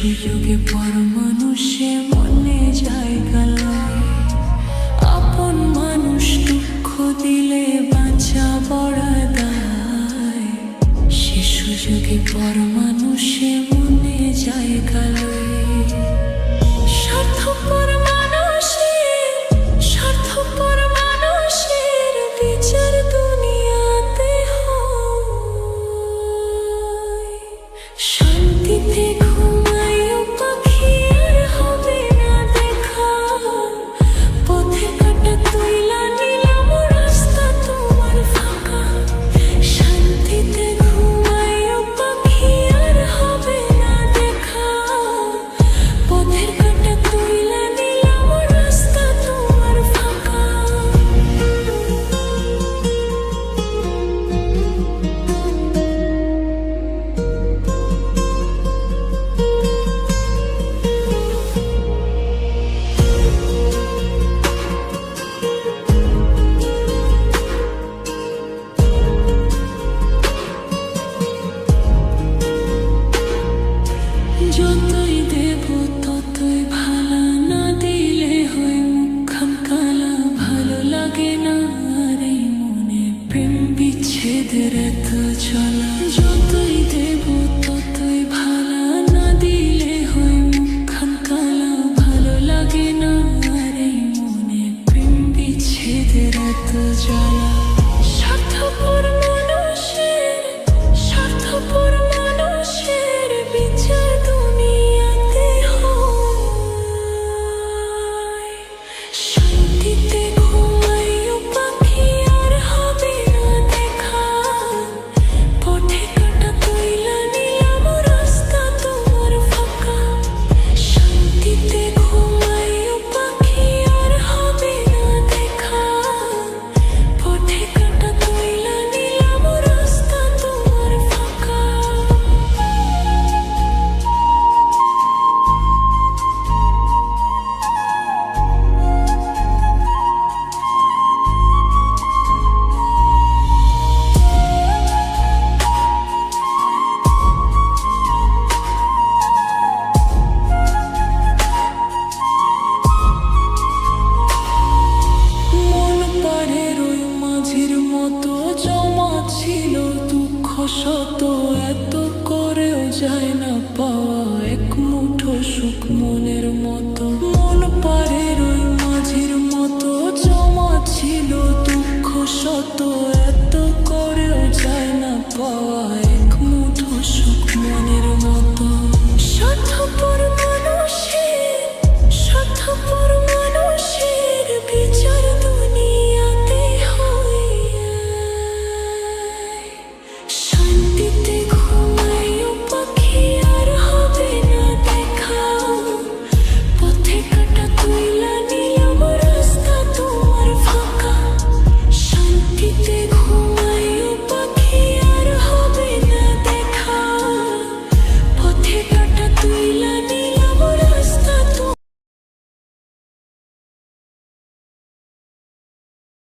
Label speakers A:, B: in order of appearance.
A: সুযোগে পর মানুষে চলা যতই দেব ততই ভালা না দিলে কালা। ভালো লাগে না বিচ্ছেদের জ্বালা। শত এত করেও যায় না পাওয়া এক মুঠো সুখ মতো। মন পারে ওই মাঝির মতো, জমা ছিল দুঃখ শত এত